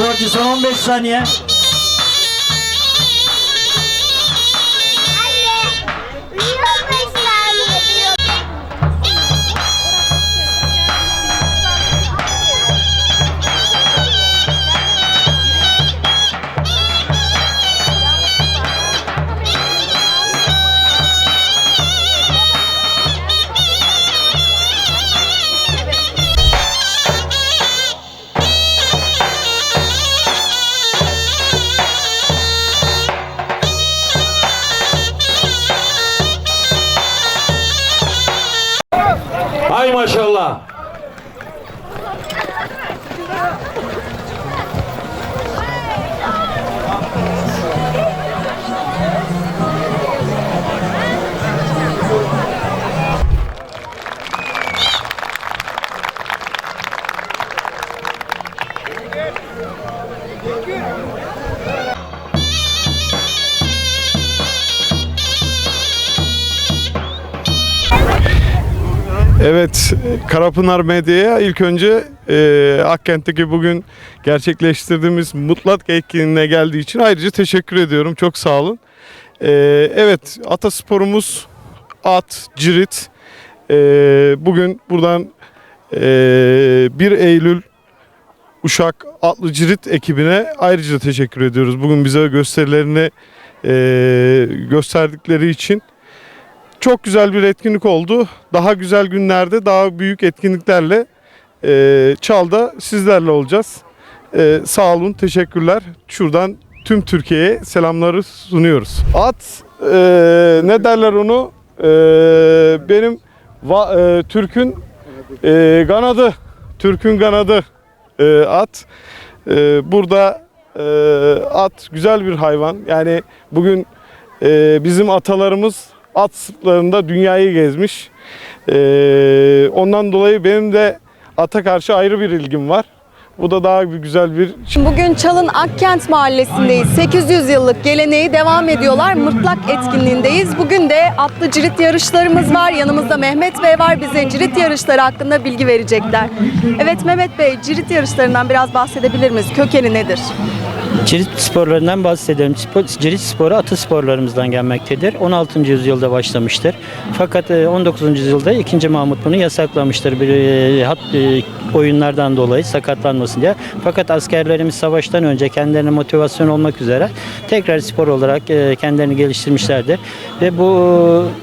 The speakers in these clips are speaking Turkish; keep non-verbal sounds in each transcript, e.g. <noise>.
415 saniye. Karapınar Medya'ya ilk önce e, Akkent'teki bugün gerçekleştirdiğimiz mutlak etkinliğine geldiği için ayrıca teşekkür ediyorum. Çok sağ olun. E, evet, atasporumuz at, cirit. E, bugün buradan e, 1 Eylül Uşak Atlı Cirit ekibine ayrıca teşekkür ediyoruz. Bugün bize gösterilerini e, gösterdikleri için. Çok güzel bir etkinlik oldu. Daha güzel günlerde daha büyük etkinliklerle e, Çal'da sizlerle olacağız. E, sağ olun, teşekkürler. Şuradan tüm Türkiye'ye selamları sunuyoruz. At, e, ne derler onu? E, benim va- e, Türk'ün e, kanadı, Türk'ün kanadı e, at. E, burada e, at güzel bir hayvan. Yani bugün e, bizim atalarımız at sırtlarında dünyayı gezmiş. Ee, ondan dolayı benim de ata karşı ayrı bir ilgim var. Bu da daha bir güzel bir Bugün Çal'ın Akkent Mahallesi'ndeyiz. 800 yıllık geleneği devam ediyorlar. Mırtlak etkinliğindeyiz. Bugün de atlı cirit yarışlarımız var. Yanımızda Mehmet Bey var. Bize cirit yarışları hakkında bilgi verecekler. Evet Mehmet Bey, cirit yarışlarından biraz bahsedebilir miyiz? Kökeni nedir? Cirit sporlarından bahsedelim. Spor, cirit sporu atı sporlarımızdan gelmektedir. 16. yüzyılda başlamıştır. Fakat e, 19. yüzyılda 2. Mahmut bunu yasaklamıştır bir e, hat, e, oyunlardan dolayı sakatlanmasın diye. Fakat askerlerimiz savaştan önce kendilerine motivasyon olmak üzere tekrar spor olarak e, kendilerini geliştirmişlerdir. Ve bu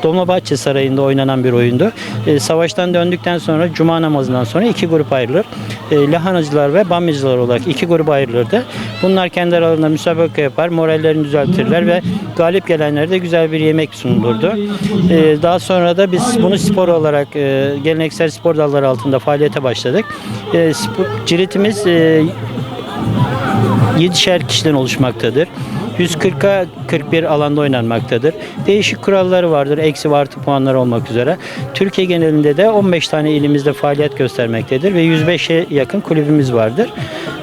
e, Dolmabahçe Sarayı'nda oynanan bir oyundu. E, savaştan döndükten sonra cuma namazından sonra iki grup ayrılır. E, lahanacılar ve bamyacılar olarak iki grup ayrılırdı. Bunlar kendi aralarında müsabaka yapar, morallerini düzeltirler ve galip gelenlere de güzel bir yemek sunulurdu. E, daha sonra da biz bunu spor olarak e, geleneksel spor dalları altında faaliyete başladık. E, spor, ciritimiz e, 7'şer kişiden oluşmaktadır. 140'a 41 alanda oynanmaktadır. Değişik kuralları vardır. Eksi ve artı puanlar olmak üzere. Türkiye genelinde de 15 tane ilimizde faaliyet göstermektedir ve 105'e yakın kulübümüz vardır.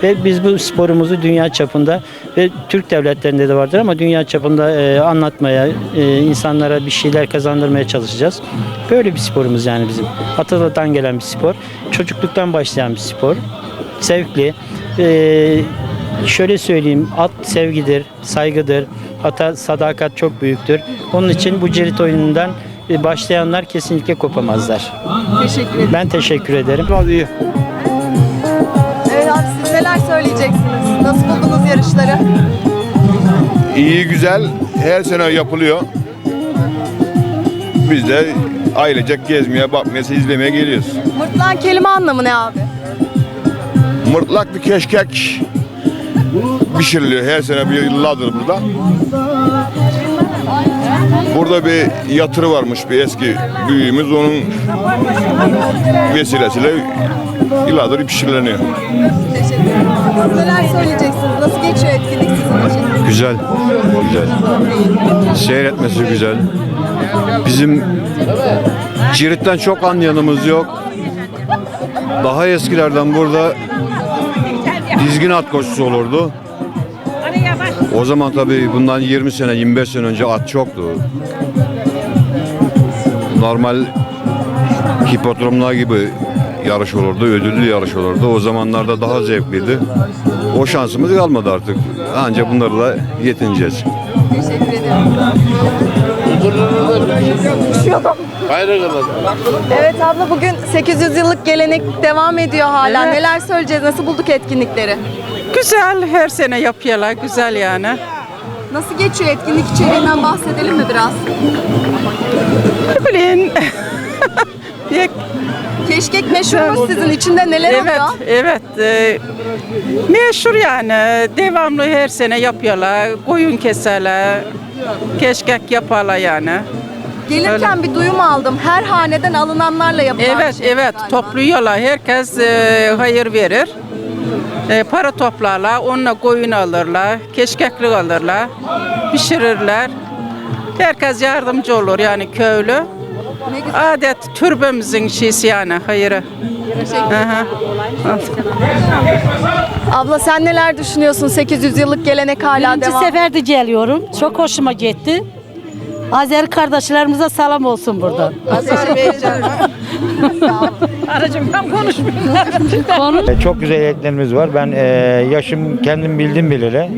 Ve biz bu sporumuzu dünya çapında ve Türk devletlerinde de vardır ama dünya çapında e, anlatmaya, e, insanlara bir şeyler kazandırmaya çalışacağız. Böyle bir sporumuz yani bizim. Atalardan gelen bir spor. Çocukluktan başlayan bir spor. Zevkli. E, şöyle söyleyeyim, at sevgidir, saygıdır, ata sadakat çok büyüktür. Onun için bu cirit oyunundan e, başlayanlar kesinlikle kopamazlar. Teşekkür ederim. Ben teşekkür ederim. Evet abi siz neler söyleyeceksiniz? Nasıl buldunuz yarışları? İyi güzel her sene yapılıyor. Biz de ailecek gezmeye, bakmaya, izlemeye geliyoruz. Mırtlak kelime anlamı ne abi? Mırtlak bir keşkek pişiriliyor her sene bir yıllardır burada. Burada bir yatırı varmış bir eski büyüğümüz onun vesilesiyle yıllardır pişirileniyor. Teşekkür ederim. Siz neler söyleyeceksiniz? Nasıl geçiyor etkinlik sizin için? Güzel, güzel. Seyretmesi güzel. Bizim Cirit'ten çok anlayanımız yok. Daha eskilerden burada dizgin at koşusu olurdu. O zaman tabii bundan 20 sene, 25 sene önce at çoktu. Normal hipodromlar gibi yarış olurdu, ödüllü yarış olurdu. O zamanlarda daha zevkliydi. o şansımız kalmadı artık. Ancak bunlarla yetineceğiz. Teşekkür ederim. Evet abla bugün 800 yıllık gelenek devam ediyor hala. Evet. Neler söyleyeceğiz? Nasıl bulduk etkinlikleri? Güzel, her sene yapıyorlar. Güzel yani. Nasıl geçiyor etkinlik içeriğinden bahsedelim mi biraz? Ne bileyim. <laughs> Bir- Keşkek meşhurmuş sizin içinde neler evet, oluyor? evet. E, meşhur yani. Devamlı her sene yapıyorlar. Koyun keserler. Keşkek yaparlar yani. Gelirken bir duyum aldım. Her haneden alınanlarla yapılan Evet, bir şey evet. galiba. Topluyorlar. Herkes e, hayır verir. E, para toplarlar. Onunla koyun alırlar. Keşkeklik alırlar. Pişirirler. Herkes yardımcı olur yani köylü. Ne güzel. Adet türbemizin şeysi yani hayırı. Aha. Abla sen neler düşünüyorsun? 800 yıllık gelenek hala Birinci devam. seferde geliyorum. Çok hoşuma gitti. Azeri kardeşlerimize selam olsun buradan. Aracım ben konuşmuyorum. E, Çok güzel etlerimiz var. Ben e, yaşım kendim bildim bileli.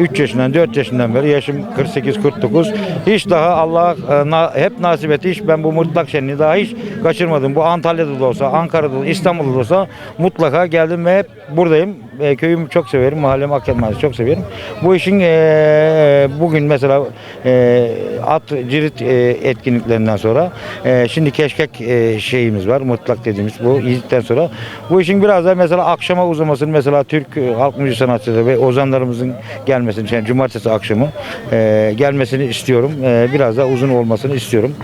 3 yaşından 4 yaşından beri yaşım 48-49. Hiç daha Allah e, na- hep nasip etti. Hiç ben bu mutlak şenliği daha hiç kaçırmadım. Bu Antalya'da da olsa, Ankara'da da, İstanbul'da da olsa mutlaka geldim ve hep buradayım. E, köyümü çok severim. Mahallemi Akyat Mahallesi çok severim. Bu işin e, bugün mesela e, at cirit e, etkinliklerinden sonra e, şimdi keşkek e, şeyimiz var. Mutlak dediğimiz bu yedikten sonra. Bu işin biraz da mesela akşama uzamasını mesela Türk e, halk müziği sanatçıları ve ozanlarımızın gelmesini, yani cumartesi akşamı e, gelmesini istiyorum. E, biraz daha uzun olmasını istiyorum.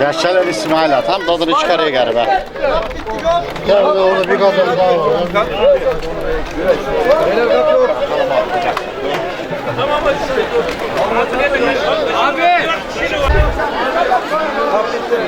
Yaşar İsmail tam tadını çıkarıyor galiba. Orada orada bir kadın daha var. Evet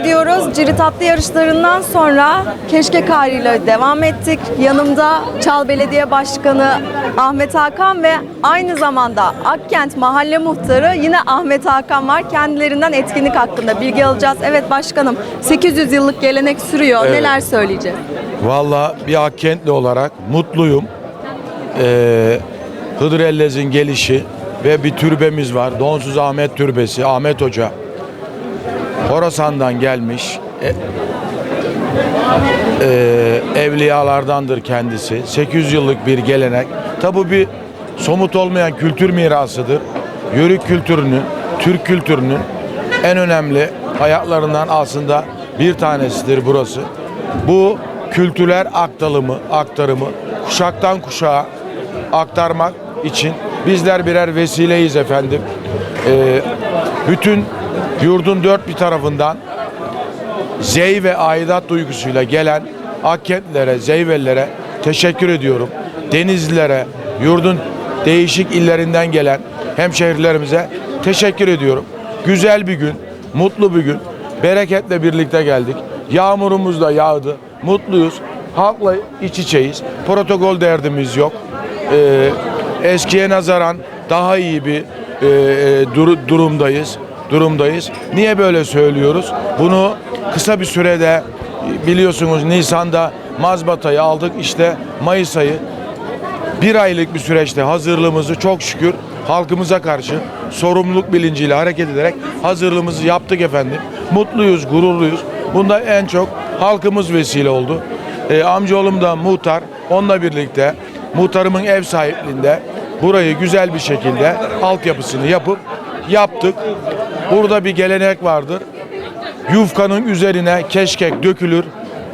ediyoruz. Cirit atlı yarışlarından sonra Keşkek ile devam ettik. Yanımda Çal Belediye Başkanı Ahmet Hakan ve aynı zamanda Akkent Mahalle Muhtarı yine Ahmet Hakan var. Kendilerinden etkinlik hakkında bilgi alacağız. Evet başkanım 800 yıllık gelenek sürüyor. Evet. Neler söyleyeceğiz? Valla bir Akkentli olarak mutluyum. Ee, Hıdır Ellez'in gelişi ve bir türbemiz var. Donsuz Ahmet Türbesi. Ahmet Hoca. Horasan'dan gelmiş. E, e, evliyalardandır kendisi. 800 yıllık bir gelenek. Tabi bir somut olmayan kültür mirasıdır. Yörük kültürünün, Türk kültürünün en önemli hayatlarından aslında bir tanesidir burası. Bu kültürler aktarımı, aktarımı kuşaktan kuşağa aktarmak için bizler birer vesileyiz efendim. Ee, bütün yurdun dört bir tarafından zey ve aidat duygusuyla gelen Akkentlilere, Zeyvelilere teşekkür ediyorum. Denizlilere, yurdun değişik illerinden gelen hemşehrilerimize teşekkür ediyorum. Güzel bir gün, mutlu bir gün. Bereketle birlikte geldik. Yağmurumuz da yağdı. Mutluyuz. Halkla iç içeyiz. Protokol derdimiz yok. Ee, eskiye nazaran daha iyi bir e, dur- durumdayız. Durumdayız. Niye böyle söylüyoruz? Bunu kısa bir sürede biliyorsunuz Nisan'da mazbatayı aldık. İşte Mayıs ayı bir aylık bir süreçte hazırlığımızı çok şükür halkımıza karşı sorumluluk bilinciyle hareket ederek hazırlığımızı yaptık efendim. Mutluyuz, gururluyuz. Bunda en çok halkımız vesile oldu. Ee, amcaoğlum da muhtar. Onunla birlikte muhtarımın ev sahipliğinde burayı güzel bir şekilde altyapısını yapıp yaptık. Burada bir gelenek vardır. Yufkanın üzerine keşkek dökülür.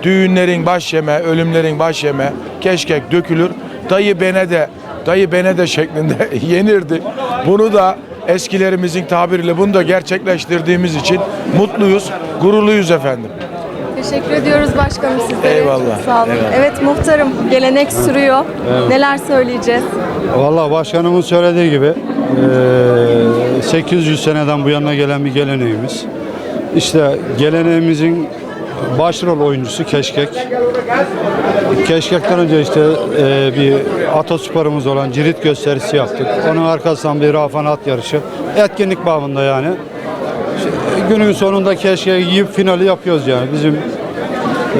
Düğünlerin baş yeme, ölümlerin baş yeme, keşkek dökülür. Dayı bene de, dayı bene de şeklinde <laughs> yenirdi. Bunu da eskilerimizin tabiriyle bunu da gerçekleştirdiğimiz için mutluyuz, gururluyuz efendim. Teşekkür ediyoruz başkanım sizlere. Eyvallah, Çok sağ olun. eyvallah. Evet muhtarım gelenek sürüyor. Neler söyleyeceğiz? Vallahi başkanımın söylediği gibi 800 seneden bu yana gelen bir geleneğimiz. İşte geleneğimizin başrol oyuncusu Keşkek. Keşkekten önce işte eee, bir atasporumuz olan cirit gösterisi yaptık. Onun arkasından bir rafan at yarışı. Etkinlik babında yani. İşte günün sonunda Keşkek'i yiyip finali yapıyoruz yani. Bizim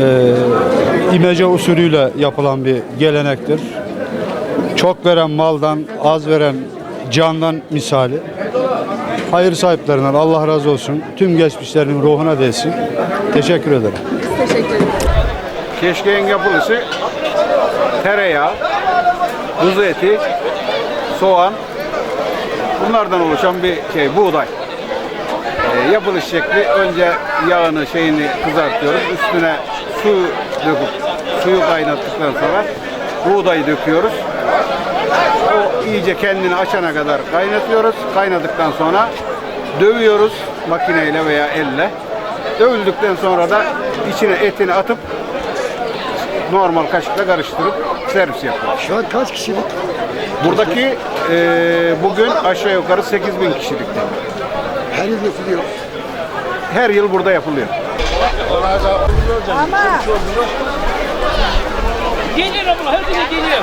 eee imece usulüyle yapılan bir gelenektir. Çok veren maldan, az veren candan misali. Hayır sahiplerinden Allah razı olsun. Tüm geçmişlerinin ruhuna değsin. Teşekkür ederim. Teşekkür ederim. Keşkeğin yapılışı tereyağı, kuzu eti, soğan bunlardan oluşan bir şey buğday. Ee, yapılış şekli önce yağını şeyini kızartıyoruz. Üstüne su döküp suyu kaynattıktan sonra buğdayı döküyoruz. İyice kendini açana kadar kaynatıyoruz. Kaynadıktan sonra dövüyoruz makineyle veya elle. Dövüldükten sonra da içine etini atıp normal kaşıkla karıştırıp servis yapıyoruz. Şu an kaç kişilik? Buradaki eee, bugün aşağı yukarı 8000 bin kişilikte. Her yıl yapılıyor. Her yıl burada yapılıyor. Geliyor abla, herkese geliyor.